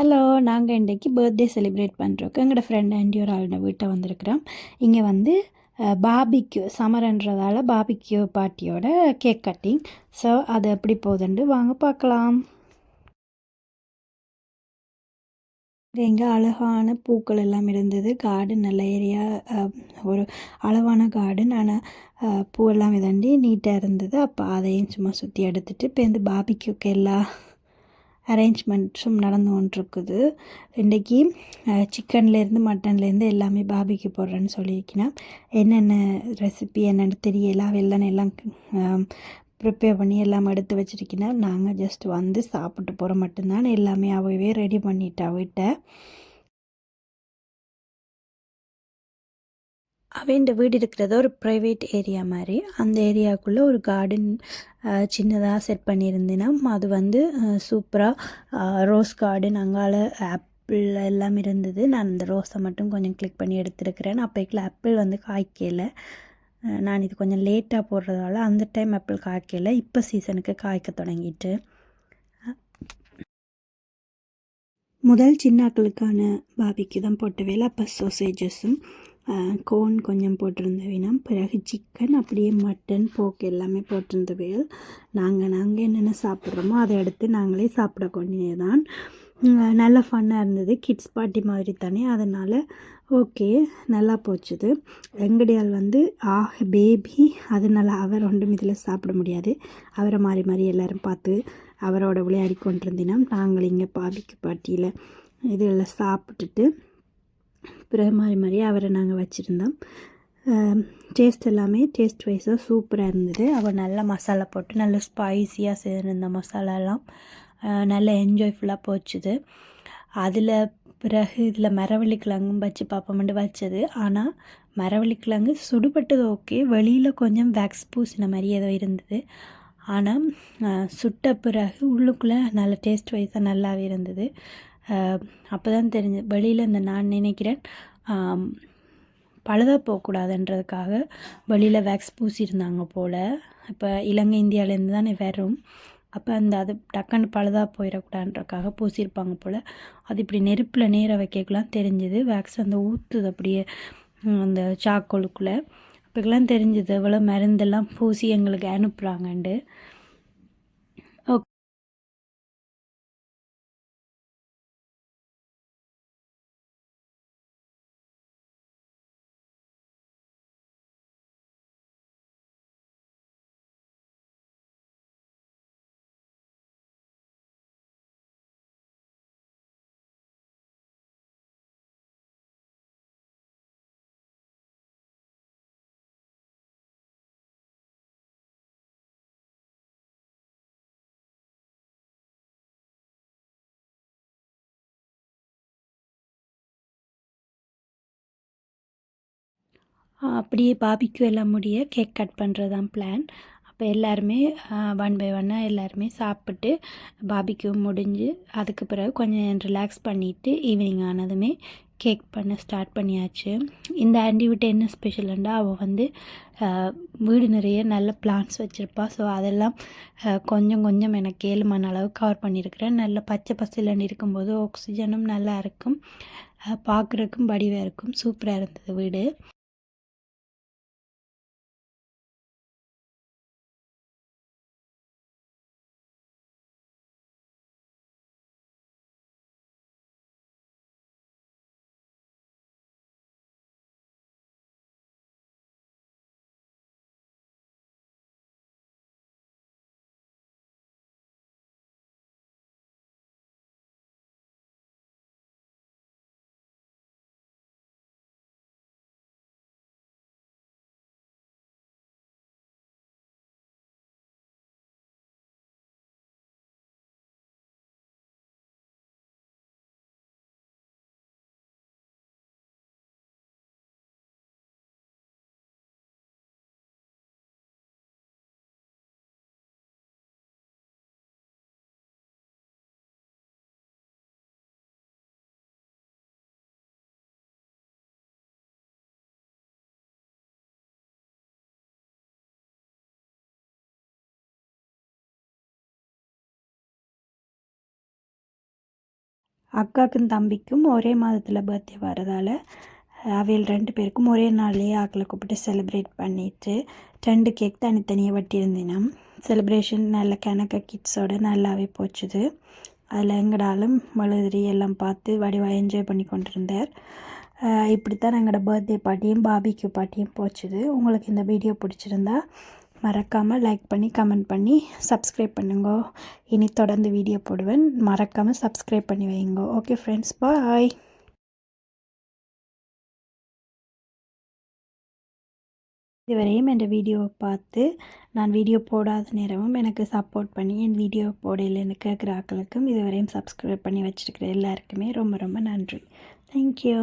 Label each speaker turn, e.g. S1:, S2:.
S1: Hello நாங்கள் இன்றைக்கி birthday celebrate பண்ணுறோக்கு எங்களோட ஃப்ரெண்ட் ஆண்டி ஒரு ஆளோட வீட்டை வந்திருக்கிறோம் இங்கே வந்து பாபிக்யூ சமரன்றதால் பாபிக்யூ பார்ட்டியோட கேக் கட்டிங் ஸோ அது எப்படி போகுதுண்டு வாங்க பார்க்கலாம். எங்கே அழகான பூக்கள் எல்லாம் இருந்தது. கார்டன் நல்ல ஏரியா ஒரு அளவான கார்டன் ஆனால் பூவெல்லாம் இதாண்டி நீட்டாக இருந்தது. அப்போ அதையும் சும்மா சுற்றி எடுத்துகிட்டு இப்போ இந்த பாபிக்யூக்கு எல்லாம் அரேஞ்ச்மெண்ட்ஸும் நடந்து கொண்டிருக்குது. இன்றைக்கி சிக்கன்லேருந்து மட்டன்லேருந்து எல்லாமே பாபிக்கு போடுறேன்னு சொல்லியிருக்கேன் என்னென்ன ரெசிபி என்னென்னு தெரியல. வெள்ளனை எல்லாம் ப்ரிப்பேர் பண்ணி எல்லாம் எடுத்து வச்சுருக்கேன் நாங்கள் ஜஸ்ட் வந்து சாப்பிட்டு போகிற மட்டும்தான். எல்லாமே அவவே ரெடி பண்ணிட்டா விட்டேன் அவன் வீடு இருக்கிறது ஒரு ப்ரைவேட் ஏரியா மாதிரி. அந்த ஏரியாவுக்குள்ளே ஒரு கார்டன் சின்னதாக செட் பண்ணியிருந்தேன்னா அது வந்து சூப்பராக ரோஸ் கார்டன் அங்கால ஆப்பிள் எல்லாம் இருந்தது. நான் அந்த ரோஸை மட்டும் கொஞ்சம் கிளிக் பண்ணி எடுத்துருக்கிறேன். அப்போக்குள்ள ஆப்பிள் வந்து காய்க்கல. நான் இது கொஞ்சம் லேட்டாக போடுறதால அந்த டைம் ஆப்பிள் காய்க்கல. இப்போ சீசனுக்கு காய்க்க தொடங்கிட்டு. முதல் சின்னாக்களுக்கான பாபிக்கு தான் போட்ட வேலை. அப்போ சோசேஜஸும் கோன் கொஞ்சம் போட்டிருந்த வேணும். பிறகு சிக்கன் அப்படியே மட்டன் போக்கு எல்லாமே போட்டிருந்த வேல். நாங்கள் நாங்கள் என்னென்ன சாப்பிட்றோமோ அதை எடுத்து நாங்களே சாப்பிடக்கூடிய தான் நல்ல ஃபன்னாக இருந்தது. கிட்ஸ் பார்ட்டி மாதிரி தானே. அதனால் ஓகே நல்லா போச்சுது. வெங்கடியால் வந்து ஆஹ் பேபி அதனால் அவர் ஒன்றும் இதில் சாப்பிட முடியாது. அவரை மாறி மாறி எல்லோரும் பார்த்து அவரோட விளையாடி கொண்டிருந்தினோம் நாங்கள் இங்கே பாபிக்கு பாட்டியில் இதில் சாப்பிட்டுட்டு பிறகு மாதிரி மாதிரி அவரை நாங்கள் வச்சுருந்தோம். டேஸ்ட் எல்லாமே டேஸ்ட் வைஸாக சூப்பராக இருந்தது. அவள் நல்ல மசாலா போட்டு நல்ல ஸ்பைஸியாக சேர்ந்த மசாலாலாம் நல்ல என்ஜாய்ஃபுல்லாக போச்சுது. அதில் பிறகு இதில் மரவள்ளி கிழங்கும் வச்சு பார்ப்போம்ட்டு வச்சது. ஆனால் மரவள்ளி கிழங்கு சுடுபட்டது ஓகே வெளியில் கொஞ்சம் வேக்ஸ் பூசின மாதிரி ஏதோ இருந்தது. ஆனால் சுட்ட பிறகு உள்ளுக்குள்ளே நல்ல டேஸ்ட் வைஸாக நல்லாவே இருந்தது. அப்போ தான் தெரிஞ்சு வெளியில் இந்த நான் நினைக்கிறேன். பழுதாக போகக்கூடாதுன்றதுக்காக வெளியில் வேக்ஸ் பூசியிருந்தாங்க போல். இப்போ இலங்கை இந்தியாவிலேருந்து தானே வரும். அப்போ அந்த அது டக்குன்னு பழுதாக போயிடக்கூடாதுன்றக்காக பூசியிருப்பாங்க போல். அது இப்படி நெருப்பில் நேர வைக்கலாம் தெரிஞ்சுது. வேக்ஸ் அந்த ஊற்றுது அப்படியே அந்த சாக்கோலுக்குள்ளே அப்போக்கெல்லாம் தெரிஞ்சுது எவ்வளோ மருந்தெல்லாம் பூசி எங்களுக்கு அனுப்புகிறாங்கண்டு அப்படியே பாபிக்கு எல்லாம் முடிய கேக் கட் பண்ணுறது தான் பிளான் அப்போ எல்லாருமே ஒன் பை ஒன்னாக எல்லாருமே சாப்பிட்டு பாபிக்கு முடிஞ்சு அதுக்கு பிறகு கொஞ்சம் ரிலாக்ஸ் பண்ணிவிட்டு ஈவினிங் ஆனதுமே கேக் பண்ண ஸ்டார்ட் பண்ணியாச்சு. இந்த ஆண்டி விட்டு என்ன ஸ்பெஷல்ண்டா அவள் வந்து வீடு நிறைய நல்ல பிளான்ஸ் வச்சுருப்பா. ஸோ அதெல்லாம் கொஞ்சம் கொஞ்சம் எனக்கு ஏழு மணி அளவு கவர் பண்ணியிருக்கிறேன். நல்ல பச்சை பசிலன்னு இருக்கும்போது ஆக்சிஜனும் நல்லா இருக்கும். பார்க்குறக்கும் வடிவாக இருக்கும். சூப்பராக இருந்தது வீடு. அக்காக்கும் தம்பிக்கும் ஒரே மாதத்தில் பர்த்டே வரதால் அவையில் ரெண்டு பேருக்கும் ஒரே நாள்லேயே ஆக்களை கூப்பிட்டு செலிப்ரேட் பண்ணிட்டு ரெண்டு கேக் தனித்தனியாக வெட்டியிருந்தேன் செலிப்ரேஷன் நல்ல கணக்க கிட்ஸோட நல்லாவே போச்சுது. அதில் எங்கடாலும் மழுதிரி எல்லாம் பார்த்து வடிவாக என்ஜாய் பண்ணி கொண்டிருந்தார். இப்படி தான் எங்களோட பர்த்டே பார்ட்டியும் பாபிக்கு பார்ட்டியும் போச்சுது. உங்களுக்கு இந்த வீடியோ பிடிச்சிருந்தா மறக்காமல் லைக் பண்ணி கமெண்ட் பண்ணி சப்ஸ்கிரைப் பண்ணுங்க. இனி தொடர்ந்து வீடியோ போடுவேன். மறக்காமல் சப்ஸ்கிரைப் பண்ணி வைங்க. ஓகே ஃப்ரெண்ட்ஸ் பாய் இதுவரையும் என் வீடியோவை பார்த்து நான் வீடியோ போடாத நேரமும் எனக்கு சப்போர்ட் பண்ணி என் வீடியோ போடலைன்னு கேட்குற ஆக்களுக்கும் இதுவரையும் சப்ஸ்கிரைப் பண்ணி வச்சுருக்கிற எல்லாருக்குமே ரொம்ப ரொம்ப நன்றி. தேங்க்யூ